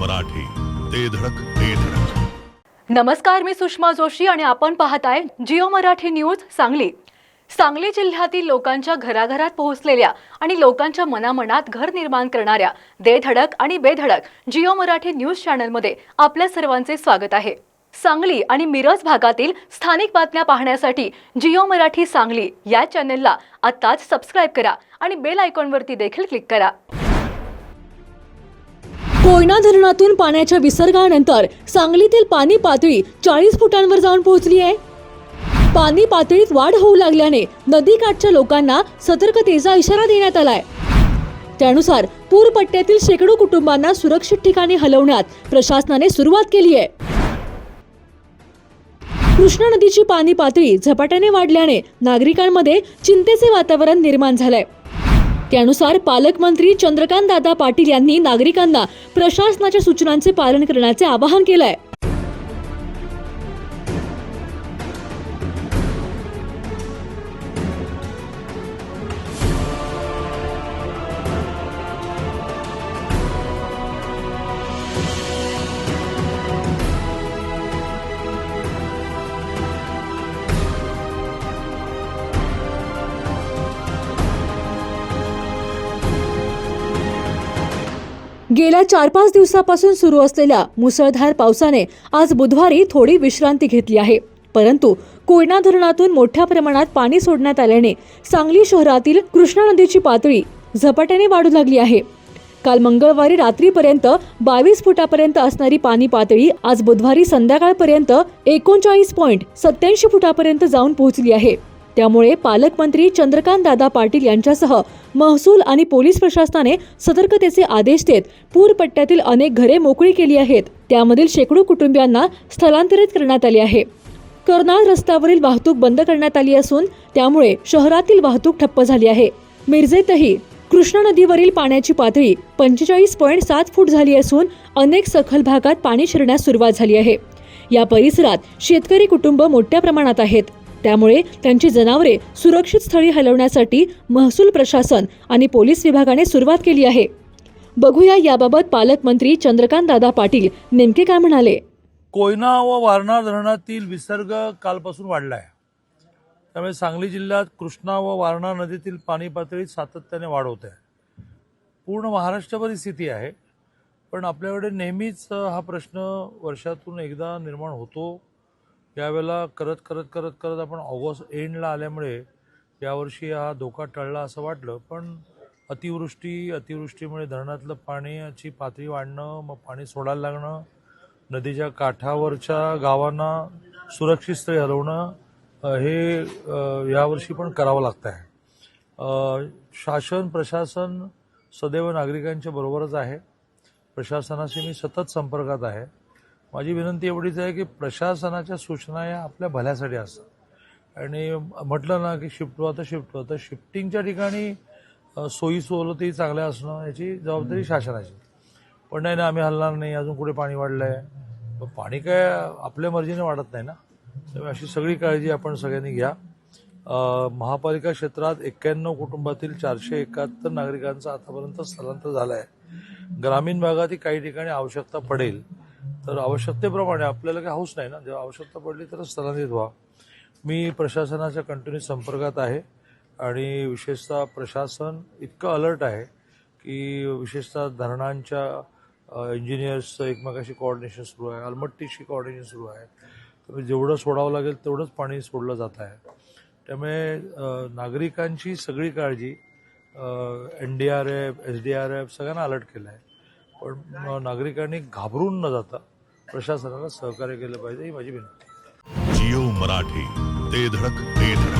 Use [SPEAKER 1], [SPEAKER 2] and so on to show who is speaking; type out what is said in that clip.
[SPEAKER 1] मराठी. ते धडक ते धडक.
[SPEAKER 2] नमस्कार मी सुषमा जोशी आणि आपण पाहताय जिओ मराठी न्यूज सांगली. सांगली जिल्ह्यातील लोकांच्या घराघरात पोहोचलेल्या आणि लोकांच्या मनामनात घर निर्माण करणाऱ्या दे धडक आणि बेधडक जिओ मराठी न्यूज चॅनलमध्ये आपल्या सर्वांचे स्वागत आहे. सांगली आणि मिरज भागातील स्थानिक बातम्या पाहण्यासाठी जिओ मराठी सांगली या चॅनेलला आत्ताच सबस्क्राईब करा आणि बेल आयकॉनवरती देखील क्लिक करा. कोयना धरणातून पाण्याच्या विसर्गानंतर सांगलीतील पाणी पातळी चाळीस फुटांवर जाऊन पोहोचली आहे. पाणी पातळीत वाढ होऊ लागल्याने नदीकाठच्या लोकांना सतर्कतेचा इशारा देण्यात आलाय. त्यानुसार पूर पट्ट्यातील शेकडो कुटुंबांना सुरक्षित ठिकाणी हलवण्यात प्रशासनाने सुरुवात केली आहे. कृष्णा नदीची पाणी पातळी झपाट्याने वाढल्याने नागरिकांमध्ये चिंतेचे वातावरण निर्माण झालंय. त्यानुसार पालकमंत्री चंद्रकांत दादा पाटील यांनी नागरिकांना प्रशासनाच्या सूचनांचे पालन करण्याचे आवाहन केलं आहे गेल्या चार पाच दिवसापासून सुरू असलेल्या मुसळधार पावसाने आज बुधवारी थोडी विश्रांती घेतली आहे. परंतु कोयना धरणातून मोठ्या प्रमाणात पाणी सोडण्यात आल्याने सांगली शहरातील कृष्णा नदीची पातळी झपाट्याने वाढू लागली आहे. काल मंगळवारी रात्रीपर्यंत बावीस फुटापर्यंत असणारी पाणी पातळी आज बुधवारी संध्याकाळपर्यंत एकोणचाळीस पॉईंट सत्याऐंशी फुटापर्यंत जाऊन पोहोचली आहे. त्यामुळे पालकमंत्री चंद्रकांत दादा पाटील यांच्यासह महसूल आणि पोलीस प्रशासनाने सतर्कतेचे आदेश देत पूरपट्ट्यातील अनेक घरे मोकळी केली आहेत. त्यामधील शेकडो कुटुंबियांना स्थलांतरित करण्यात आले आहे. कर्नाळ रस्त्यावरील वाहतूक बंद करण्यात आली असून त्यामुळे शहरातील वाहतूक ठप्प झाली आहे. मिरजेतही कृष्णा नदीवरील पाण्याची पातळी पंचेचाळीस पॉईंट सात फूट झाली असून अनेक सखल भागात पाणी शिरण्यास सुरुवात झाली आहे. या परिसरात शेतकरी कुटुंब मोठ्या प्रमाणात आहेत. त्यामुळे त्यांची जनावरे सुरक्षित स्थळी हलवण्यासाठी महसूल प्रशासन आणि पोलीस विभागाने सुरुवात केली आहे. बघूया याबाबत पालकमंत्री चंद्रकांत दादा पाटील नेमके काय म्हणाले.
[SPEAKER 3] कोयना व वारणा धरणातील विसर्ग कालपासून वाढला आहे त्यामुळे सांगली जिल्ह्यात कृष्णा व वारणा नदीतील पाणी पातळी सातत्याने वाढ होत. आहे पूर्ण महाराष्ट्रभर ही स्थिती आहे. पण आपल्याकडे नेहमीच हा प्रश्न वर्षातून एकदा निर्माण होतो. यावेळेला करत करत करत करत आपण ऑगस्ट एंडला आल्यामुळे यावर्षी हा धोका टळला असं वाटलं. पण अतिवृष्टी अतिवृष्टीमुळे धरणातलं पाण्याची पातळी वाढणं मग पाणी सोडायला लागणं नदीच्या काठावरच्या गावांना सुरक्षित स्थळी हलवणं हे यावर्षी पण करावं लागतं आहे. शासन प्रशासन सदैव नागरिकांच्या बरोबरच आहे. प्रशासनाशी मी सतत संपर्कात आहे. माझी विनंती एवढीच आहे की प्रशासनाच्या सूचना या आपल्या भल्यासाठी असतात. आणि म्हटलं ना की शिफ्ट व्हा तर शिफ्ट व्हा. तर शिफ्टिंगच्या ठिकाणी सोयी सवलती चांगल्या असणं याची जबाबदारी शासनाची. पण नाही ना आम्ही हलणार नाही अजून कुठे पाणी वाढलंय? मग पाणी काय आपल्या मर्जीने वाढत नाही ना. त्यामुळे अशी सगळी काळजी आपण सगळ्यांनी घ्या. महापालिका क्षेत्रात एक्क्याण्णव कुटुंबातील चारशे एकाहत्तर नागरिकांचं आतापर्यंत स्थलांतर झालं आहे ग्रामीण भागातही काही ठिकाणी आवश्यकता पडेल. तर आवश्यकतेप्रमाणे आपल्याला काही हौस नाही ना. जेव्हा आवश्यकता पडली तर स्थलांतरित व्हा. मी प्रशासनाच्या कंटिन्यू संपर्कात आहे आणि विशेषतः प्रशासन इतकं अलर्ट आहे की विशेषतः धरणांच्या इंजिनियर्सचं एकमेकाशी कोऑर्डिनेशन सुरू आहे अलमट्टीशी कोऑर्डिनेशन सुरू आहे. तुम्ही जेवढं सोडावं लागेल तेवढंच पाणी सोडलं जात आहे. त्यामुळे नागरिकांची सगळी काळजी N D R F S D R F सगळ्यांना अलर्ट केलं आहे पण नागरिकांनी घाबरून न जाता प्रशासनाला सहकार्य केलं पाहिजे ही माझी विनंती.
[SPEAKER 1] जिओ मराठी ते धडक ते धडक.